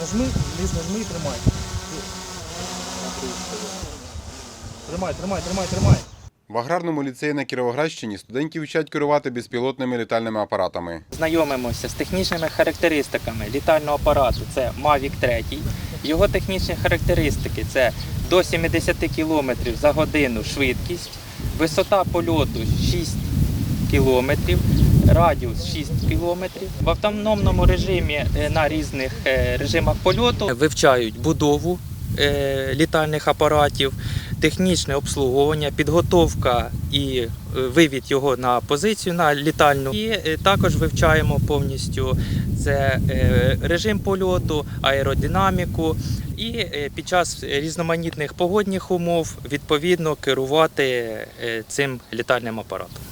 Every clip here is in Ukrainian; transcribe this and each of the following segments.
нажми, ліз нажми і тримай. Тримай, тримай, тримай, тримай. В аграрному ліцеї на Кіровоградщині студентів вчать керувати безпілотними літальними апаратами. Знайомимося з технічними характеристиками літального апарату. Це Mavic 3. Його технічні характеристики це до 70 км за годину швидкість, висота польоту 6 км, радіус 6 км. В автономному режимі е, на різних е, режимах польоту вивчають будову е, літальних апаратів, технічне обслуговування, підготовка і вивід його на позицію на літальну. І також вивчаємо повністю це режим польоту, аеродинаміку. І під час різноманітних погодних умов відповідно керувати цим літальним апаратом.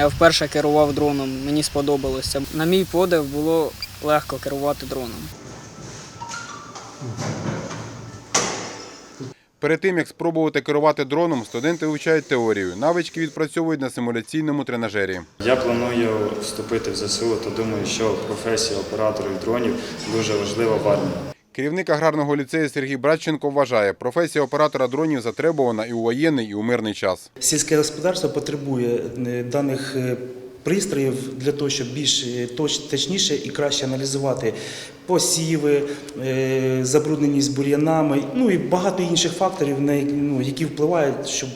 Я вперше керував дроном, мені сподобалося. На мій подив було легко керувати дроном. Перед тим як спробувати керувати дроном, студенти вивчають теорію. Навички відпрацьовують на симуляційному тренажері. Я планую вступити в ЗСУ, то думаю, що професія операторів дронів дуже важлива в армії. Керівник аграрного ліцею Сергій Братченко вважає, професія оператора дронів затребувана і у воєнний, і у мирний час. Сільське господарство потребує е, даних е, пристроїв для того, щоб більш е, точніше і краще аналізувати посіви, забрудненість бур'янами, ну і багато інших факторів, ну, які впливають, щоб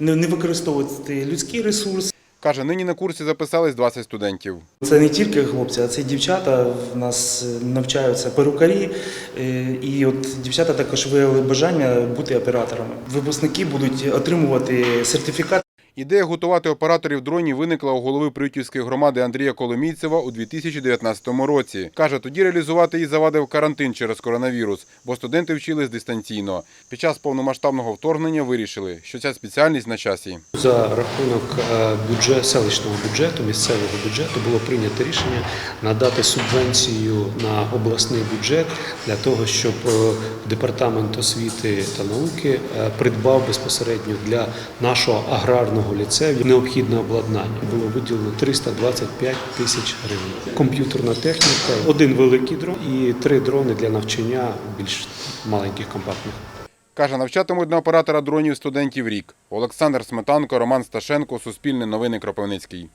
не використовувати людський ресурс. Каже, нині на курсі записались 20 студентів. Це не тільки хлопці, а це й дівчата. В нас е, навчаються перукарі, е, і от дівчата також виявили бажання бути операторами. Випускники будуть отримувати сертифікат. Ідея готувати операторів дронів виникла у голови Приютівської громади Андрія Коломійцева у 2019 році. Каже, тоді реалізувати її завадив карантин через коронавірус, бо студенти вчились дистанційно. Під час повномасштабного вторгнення вирішили, що ця спеціальність на часі. За рахунок е, бюджет, селищного бюджету, місцевого бюджету було прийнято рішення надати субвенцію на обласний бюджет для того, щоб е, департамент освіти та науки е, придбав безпосередньо для нашого аграрного ліцею необхідне обладнання. Було виділено 325 тисяч гривень. Комп'ютерна техніка, один великий дрон і три дрони для навчання більш маленьких компактних. Каже, навчатимуть на оператора дронів студентів рік. Олександр Сметанко, Роман Сташенко, Суспільне новини Кропивницький.